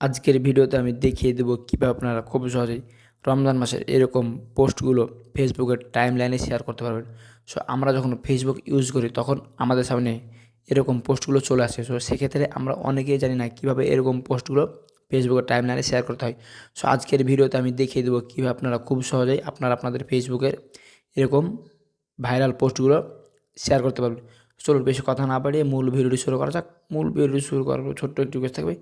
আজকের ভিডিওতে আমি দেখিয়ে দেবো কীভাবে আপনারা খুব সহজেই রমজান মাসের এরকম পোস্টগুলো ফেসবুকের টাইম লাইনে শেয়ার করতে পারবেন। সো আমরা যখন ফেসবুক ইউজ করি, তখন আমাদের সামনে এরকম পোস্টগুলো চলে আসে। সো সেক্ষেত্রে আমরা অনেকেই জানি না কীভাবে এরকম পোস্টগুলো ফেসবুকের টাইম লাইনে শেয়ার করতে হয়। সো আজকের ভিডিওতে আমি দেখিয়ে দেবো কীভাবে আপনারা খুব সহজেই আপনারা আপনাদের ফেসবুকের এরকম ভাইরাল পোস্টগুলো শেয়ার করতে পারবেন। চলুন, বেশি কথা না বাড়িয়ে মূল ভিডিওটি শুরু করা যাক। মূল ভিডিওটি শুরু করার ছোট্ট একটু থাকবে।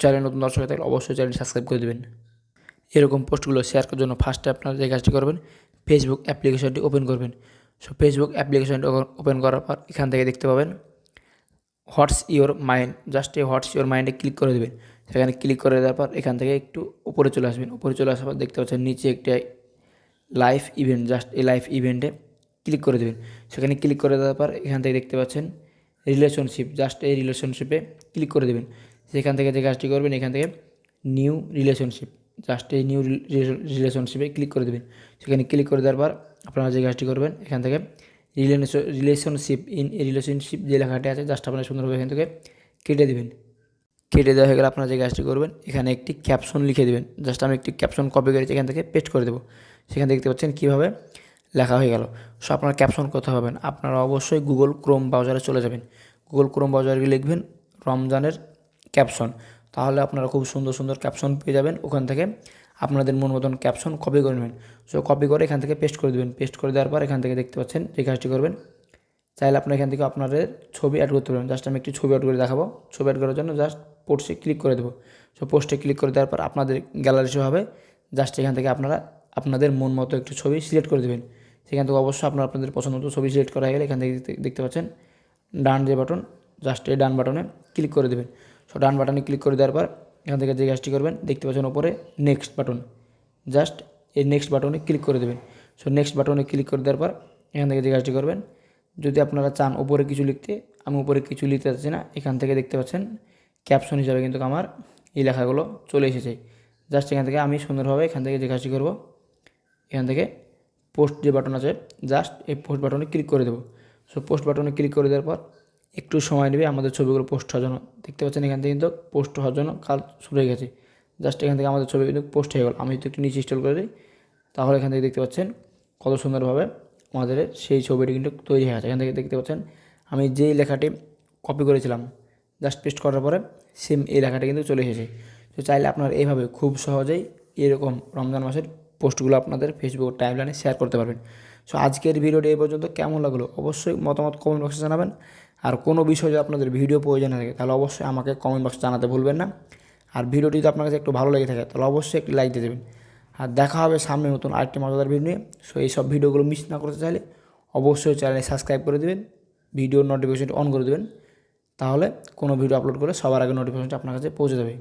চ্যানেল নতুন দর্শক থাকলে অবশ্যই চ্যানেল সাবস্ক্রাইব করে দেবেন। এরকম পোস্টগুলো শেয়ার করার জন্য ফার্স্টে আপনারা যে কাজটি করবেন ফেসবুক অ্যাপ্লিকেশনটি ওপেন করবেন। সো ফেসবুক অ্যাপ্লিকেশনটি ওপেন করার পর এখান থেকে দেখতে পাবেন হোয়াটস ইওর মাইন্ড জাস্ট এই হোয়াটস ইওর মাইন্ডে ক্লিক করে দেবেন। সেখানে ক্লিক করে দেওয়ার পর এখান থেকে একটু উপরে চলে আসবেন। উপরে চলে আসার পর দেখতে পাচ্ছেন নিচে একটা লাইভ ইভেন্ট জাস্ট এই লাইভ ইভেন্টে ক্লিক করে দেবেন। সেখানে ক্লিক করে দেওয়ার পর এখান থেকে দেখতে পাচ্ছেন রিলেশনশিপ জাস্ট এই রিলেশনশিপে ক্লিক করে দেবেন। সেখান থেকে যে কাজটি করবেন, এখান থেকে নিউ রিলেশনশিপ জাস্ট এই নিউ রিলেশনশিপে ক্লিক করে দেবেন। সেখানে ক্লিক করে দেওয়ার পর আপনারা যে কাজটি করবেন, এখান থেকে রিলেশনশিপ ইন রিলেশনশিপ যে লেখাটি আছে জাস্ট আপনারা সুন্দরভাবে এখান থেকে কেটে দেবেন। কেটে দেওয়া হয়ে গেলে আপনারা যে কাজটি করবেন, এখানে একটি ক্যাপশন লিখে দেবেন। জাস্ট আমি একটি ক্যাপশন কপি করেছি এখান থেকে পেস্ট করে দেবো। সেখানে দেখতে পাচ্ছেন কীভাবে লেখা হয়ে গেল। সো আপনার ক্যাপশন কোথায় পাবেন? আপনারা অবশ্যই গুগল ক্রোম ব্রাউজারে চলে যাবেন। গুগল ক্রোম ব্রাউজারে লিখবেন, রমজানের ক্যাপশন তাহলে আপনারা খুব সুন্দর সুন্দর ক্যাপশন পেয়ে যাবেন। ওখান থেকে আপনাদের মন মতন ক্যাপশন কপি করে নেবেন। সো কপি করে এখান থেকে পেস্ট করে দেবেন। পেস্ট করে দেওয়ার পর এখান থেকে দেখতে পাচ্ছেন যে কাজটি করবেন। চাইলে আপনারা এখান থেকে আপনাদের ছবি অ্যাড করতে পারবেন। জাস্ট আমি একটি ছবি অ্যাড করে দেখাবো। ছবি অ্যাড করার জন্য জাস্ট পোস্টে ক্লিক করে দেবো। সো পোস্টে ক্লিক করে দেওয়ার পর আপনাদের গ্যালারি শো হবে। জাস্ট এখান থেকে আপনারা আপনাদের মন মতো একটি ছবি সিলেক্ট করে দেবেন। সেখান থেকে অবশ্যই আপনার আপনাদের পছন্দ মতো ছবি সিলেক্ট করা গেলে এখান থেকে দেখতে পাচ্ছেন ডান যে বাটন জাস্ট এই ডান বাটনে ক্লিক করে দেবেন। সো ডান বাটনে ক্লিক করে দেওয়ার পর, এখান থেকে যে কাজটি করবেন, দেখতে পাচ্ছেন ওপরে নেক্সট বাটন জাস্ট এই নেক্সট বাটনে ক্লিক করে দেবেন। সো নেক্সট বাটনে ক্লিক করে দেওয়ার পর, এখান থেকে যে কাজটি করবেন, যদি আপনারা চান উপরে কিছু লিখতে, আমি উপরে কিছু লিখতে চাচ্ছি না, এখান থেকে দেখতে পাচ্ছেন ক্যাপশন হিসাবে কিন্তু আমার এই লেখাগুলো চলে এসেছে। জাস্ট এখান থেকে আমি সুন্দরভাবে এখান থেকে যে কাজটি করব, এখান থেকে পোস্ট যে বাটন আছে জাস্ট এই পোস্ট বাটনে ক্লিক করে দেবো। সো পোস্ট বাটনে ক্লিক করে দেওয়ার পর একটু সময় নেবে, আমাদের ছবিগুলো পোস্ট হওয়ার জন্য। দেখতে পাচ্ছেন এখান থেকে কিন্তু পোস্ট হওয়ার জন্য কাল শুরু হয়ে গেছে। জাস্ট এখান থেকে আমাদের ছবি কিন্তু পোস্ট হয়ে গেল। আমি যদি একটু নিচে ইনস্টল করে দিই, তাহলে এখান থেকে দেখতে পাচ্ছেন কত সুন্দরভাবে আমাদের সেই ছবিটি কিন্তু তৈরি হয়ে গেছে এখান থেকে দেখতে পাচ্ছেন আমি যেই লেখাটি কপি করেছিলাম জাস্ট পেস্ট করার পরে সেম এই লেখাটা কিন্তু চলে এসেছে। তো চাইলে আপনারা এইভাবে খুব সহজেই এরকম রমজান মাসের পোস্টগুলো আপনাদের ফেসবুক টাইমলাইনে শেয়ার করতে পারবেন। সো আজকের ভিডিওটি এই পর্যন্ত। কেমন লাগল? অবশ্যই মতামত কমেন্ট বক্সে জানাবেন। আর কোনো বিষয়ে আপনাদের ভিডিও প্রয়োজন থাকে, তাহলে অবশ্যই আমাকে কমেন্ট বক্সে জানাতে ভুলবেন না। আর ভিডিওটি যদি আপনার কাছে একটু ভালো লেগে থাকে, তাহলে অবশ্যই একটি লাইক দিয়ে দেবেন। আর দেখা হবে সামনে নতুন আরেকটি মজাদার ভিডিও নিয়ে। সো এই সব ভিডিওগুলো মিস না করতে চাইলে অবশ্যই চ্যানেলে সাবস্ক্রাইব করে দেবেন ভিডিওর নোটিফিকেশনটি অন করে দেবেন। তাহলে কোনো ভিডিও আপলোড করে সবার আগে নোটিফিকেশনটি আপনার কাছে পৌঁছে যাবে।